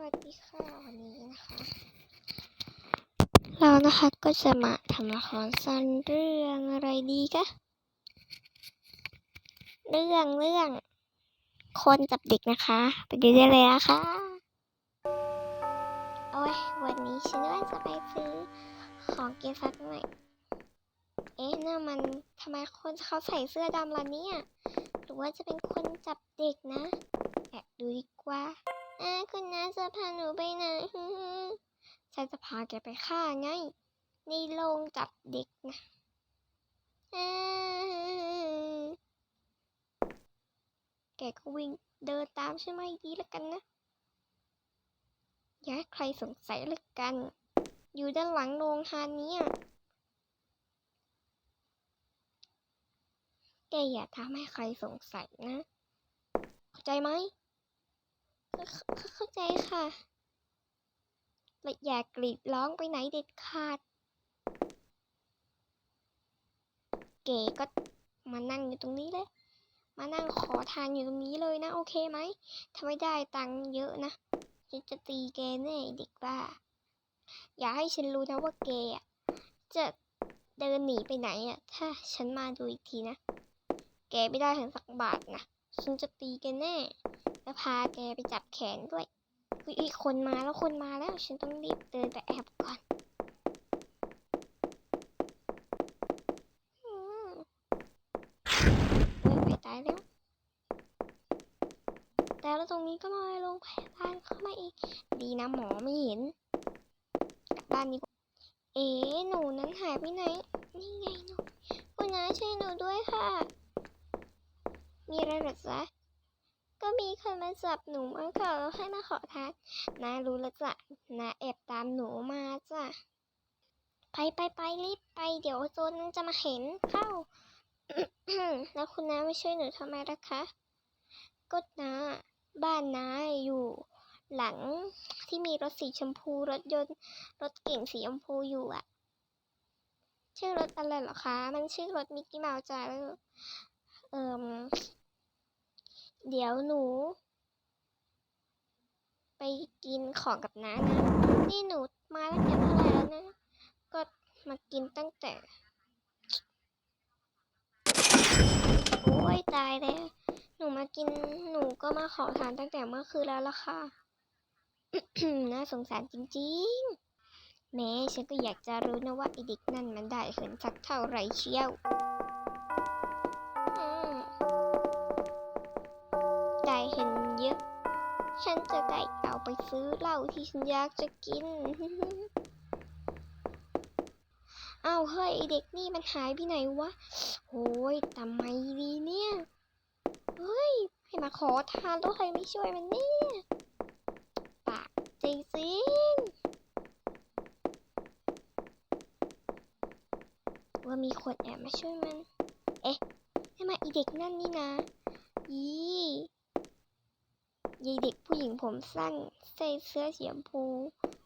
วัสดีค่ะวันนี้นะคะ เรานะคะก็จะมาทำละครสั้นเรื่องอะไรดีกะเรื่องเรื่อง คนจับเด็กนะคะ ไปดูได้เลยนะคะโอ้ยวันนี้ฉันว่าจะไปซื้อของกินสักหน่อยเอ๊ะนั่นมันทำไมคนเขาใส่เสื้อดำล่ะเนี่ย หรือว่าจะเป็นคนจับเด็กนะแอบดูดีกว่า อาคุณน้าจะพาหนูไปไหนฉันจะพาแกไปฆ่าไง ในโรงจับเด็กนะแกก็วิ่งเดินตามใช่ไหมดีแล้วกันนะ อย่าให้ใครสงสัยเลยกัน อยู่ด้านหลังโรงทานนี้แกอย่าทำให้ใครสงสัยนะ เข้าใจไหม เข้าใจค่ะและอยากรีดร้องไปไหนเด็ดขาด เก๋ก็มานั่งอยู่ตรงนี้เลย มานั่งขอทานอยู่ตรงนี้เลยนะ โอเคไหมถ้าไม่ได้ตังค์เยอะนะฉันจะตีแกแน่เด็กบ้า อย่าให้ฉันรู้นะว่าแกอะจะเดินหนีไปไหนอะ ถ้าฉันมาดูอีกทีนะ แกไม่ได้ถึงสักบาทนะ ฉันจะตีแกแน่ แล้วพาแกไปจับแขนด้วยอุ๊ยอีกคนมาแล้วคนมาแล้ว ฉันต้องรีบเดินไปแอบก่อนอืมเฮ้ยไปตายแล้ว แต่แล้วตรงนี้ก็มาโรงพยาบาลเข้ามาอีก ดีนะหมอไม่เห็นกลับบ้านดีกว่าเอ๋หนูนั้นหายไปไหน นี่ไงหนูคุณน้าช่วยหนูด้วยค่ะ มีอะไรหรอจ๊ะ ก็มีคนมาจับหนูมาค่ะแล้วให้มาขอทานนารู้แล้วจ้ะนาแอบตามหนูมาจ้ะไปไปไปรีบไป เดี๋ยวโจรนั้นจะมาเห็นเข้า แล้วคุณน้าไม่ช่วยหนูทำไมล่ะคะก็น้าบ้านน้าอยู่หลังที่มีรถสีชมพูรถยนต์รถเก่งสีชมพูอยู่อะชื่อรถอะไรเหรอคะ มันชื่อรถมิกกี้เมาส์จ้ะแล้วเอ่ม เดี๋ยวหนู ไปกินของกับน้านะ นี่หนูมาตั้งแต่เมื่อไหร่แล้วนะ ก็มากินตั้งแต่ โอ้ยตายแล้ว หนูมากิน หนูก็มาขอทานตั้งแต่เมื่อคืนแล้วล่ะค่ะ น่าสงสารจริงๆ แม้ฉันก็อยากจะรู้นะว่าไอเด็กนั่นมันได้เหินสักเท่าไรเชียว ได้เห็นเยอะ ฉันจะได้เอาไปซื้อเหล้าที่ฉันอยากจะกิน เอาเฮ้ยเด็กนี่มันหายไปไหนวะโอ้ยทำไมดีเนี่ย เฮ้ย ให้มาขอทานแล้วใครไม่ช่วยมันเนี่ย ปากจริงสิว่ามีคนแอบมาช่วยมัน เอ๊ะนี่มาอีเด็กนั่นนี่นะอี ยายเด็กผู้หญิงผมสั้นใส่เสื้อสีชมพู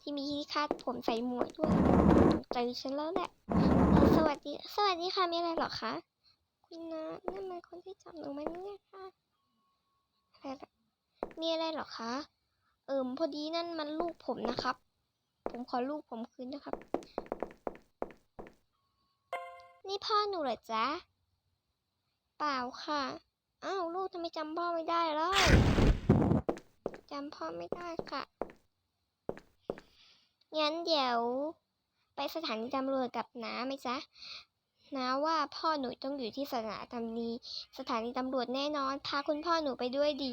ที่มีที่คาดผมใส่หมวกด้วยเจอฉันแล้วแหละสวัสดี สวัสดีค่ะมีอะไรหรอคะคุณนะนั่นมันคนที่จับหนูมาเนี่ยค่ะอะไรเหรอมีอะไรหรอคะเอิมพอดีนั่นมันลูกผมนะครับ ผมขอลูกผมคืนนะครับ นี่พ่อหนูเหรอจ๊ะ เปล่าค่ะ อ้าวลูกทำไมจำพ่อไม่ได้แล้ว จำพ่อไม่ได้ค่ะ งั้นเดี๋ยว ไปสถานีตำรวจกับน้าไหมจ๊ะน้าว่าพ่อหนูต้องอยู่ที่สถานีสถานีตำรวจแน่นอน พาคุณพ่อหนูไปด้วยดิ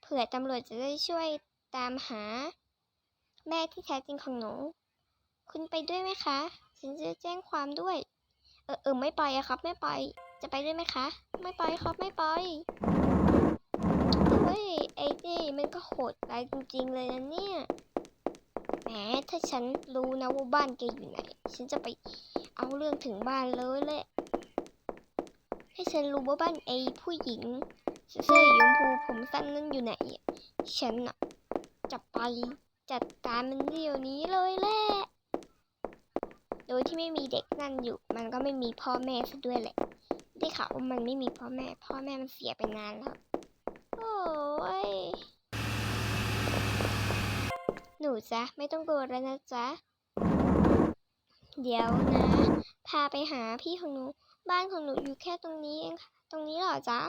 เผื่อตำรวจจะได้ช่วยตามหา แม่ที่แท้จริงของหนู คุณไปด้วยไหมคะ ฉันจะแจ้งความด้วย เออเออไม่ไปอะครับ ไม่ไปจะไปด้วยไหมคะ ไม่ไปครับ ไม่ไปเฮ้ย อ้นี่มันก็โหดร้ายจริงๆเลยนะเนี่ย แหม ถ้าฉันรู้นะว่าบ้านแกอยู่ไหน ฉันจะไปเอาเรื่องถึงบ้านเลยแหละ ให้ฉันรู้ว่าบ้านไอ้ผู้หญิงเสื้อสีชมพูผมสั้นนั่นอยู่ไหน ฉันอะจะไปจัดการมันเดี๋ยวนี้เลยแหละ โดยที่ไม่มีเด็กนั่นอยู่ มันก็ไม่มีพ่อแม่ซะด้วยแหละ ได้ข่าวว่ามันไม่มีพ่อแม่ พ่อแม่มันเสียไปนานแล้ว หนูจ๊ะ ไม่ต้องกลัวแล้วนะจ๊ะ เดี๋ยวนะ พาไปหาพี่ของหนู บ้านของหนูอยู่แค่ตรงนี้เองค่ะ ตรงนี้เหรอจ๊ะ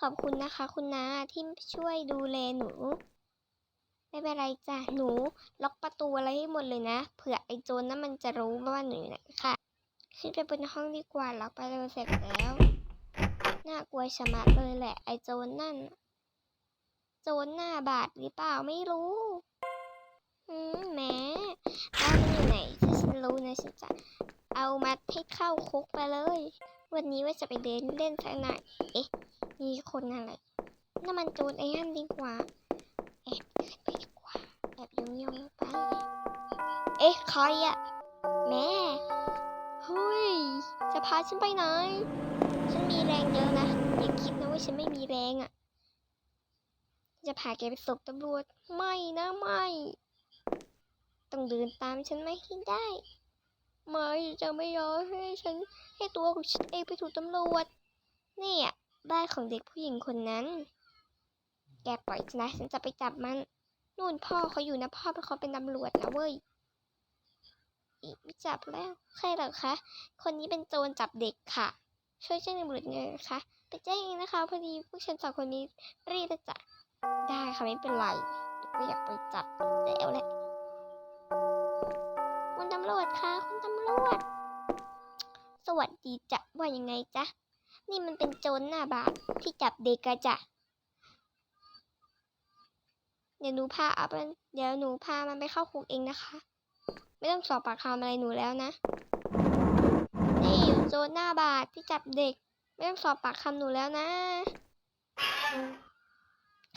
ขอบคุณนะคะ คุณนาที่ช่วยดูแลหนู ไม่เป็นไรจ้ะ หนู ล็อกประตูอะไรให้หมดเลยนะ เผื่อไอ้โจรนั้นมันจะรู้ว่าหนูอยู่ไหนค่ะขึ้นไปบนห้องดีกว่าล็อกไปเลยเสร็จแล้ว น่ากลัวชะมัดเลยแหละไอ้โจรนั่น โจรหน้าบาดหรือเปล่าไม่รู้อืมแหม้บ้านมันอยู่ไหนถ้าฉันรู้นะฉันจะเอามัดให้เข้าคุกไปเลย วันนี้ว่าจะไปเดินเล่นสักหน่อยเอ๊ะ มีคนอะไรน้ำมันโจรไอ้นั่นดีกว่าแอบขึ้นไปดีกว่าแอบยงยงไป เอ๊ะใครอะแม่เฮ้ยจะพาฉันไปไหน ฉันมีแรงเยอะนะ อย่าคิดนะว่าฉันไม่มีแรงอะ จะพาแกไปส่งตำรวจ ไม่นะไม่ ต้องเดินตามฉันไม่ให้ได้ ไม่จะไม่ยอมให้ฉันให้ตัวของฉันเองไปถูกตำรวจ เนี่ยบ้านของเด็กผู้หญิงคนนั้น แกปล่อยฉันนะฉันจะไปจับมัน นู่นพ่อเขาอยู่นะพ่อเป็นเขาเป็นตำรวจนะเว้ยอีกไม่จับแล้ว ใครหรอคะ คนนี้เป็นโจรจับเด็กค่ะ ช่วยแจ้งตำรวจหน่อยนะคะ ไปแจ้งเองนะคะ พอดีพวกฉันสองคนมีรีดจะจับ ได้ค่ะไม่เป็นไรเดี๋ยวก็อยากไปจับแล้วแหละคุณตำรวจคะคุณตำรวจ สวัสดีจ้ะว่ายังไงจ๊ะ นี่มันเป็นโจรหน้าบาทที่จับเด็กกะจ้ะเดี๋ยวหนูพาเอาไปเดี๋ยวหนูพามันไปเข้าคุกเองนะคะ ไม่ต้องสอบปากคำอะไรหนูแล้วนะ นี่โจรหน้าบาทที่จับเด็ก ไม่ต้องสอบปากคำหนูแล้วนะ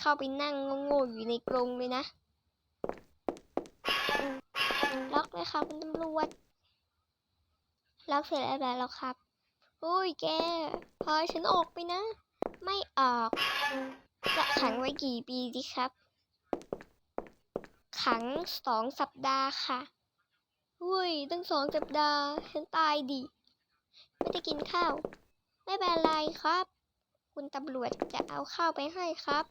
เข้าไปนั่งโง่ๆอยู่ในกรงเลยนะล็อกเลยค่ะคุณตำรวจล็อกเสร็จแล้วแล้วครับอุ้ยแกพาฉันออกไปนะ ไม่ออกจะขังไว้กี่ปีดีครับ ขังสองสัปดาห์ค่ะอุ้ยตั้งสองสัปดาห์ฉันตายดิไม่ได้กินข้าว ไม่เป็นไรครับ คุณตำรวจจะเอาข้าวไปให้ครับ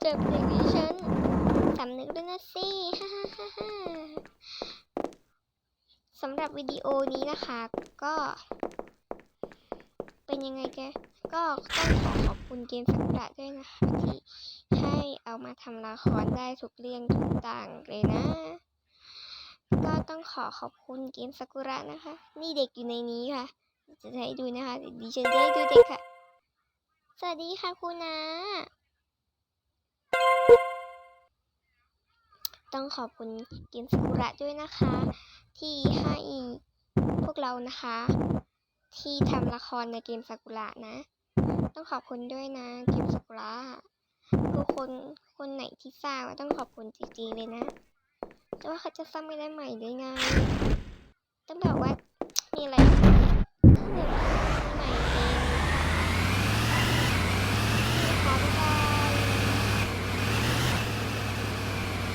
เจ็บเด็กดิฉันสำนึกด้วยนะสิฮ่าฮ่าฮ่าฮ่าสำหรับวิดีโอนี้นะคะ ก็ เป็นยังไงแกก็ต้องขอขอบคุณเกมสักุระด้วยนะคะที่ให้เอามาทำละครได้ทุกเรื่องทุกต่างเลยนะ ก็ต้องขอขอบคุณเกมสักุระนะคะ นี่เด็กอยู่ในนี้ค่ะ จะให้ดูนะคะดีฉันจะให้ดูเด็กค่ะ สวัสดีค่ะคุณนา ต้องขอบคุณเกมสกุระด้วยนะคะ ที่ให้พวกเรานะคะ ที่ทำละครในเกมสกุระนะ ต้องขอบคุณด้วยนะเกมสกุระคือคนคนไหนที่สร้างต้องขอบคุณจริงๆเลยนะแต่ว่าเขาจะสร้างไม่ได้ใหม่ได้ไงต้องแบบว่ามีอะไร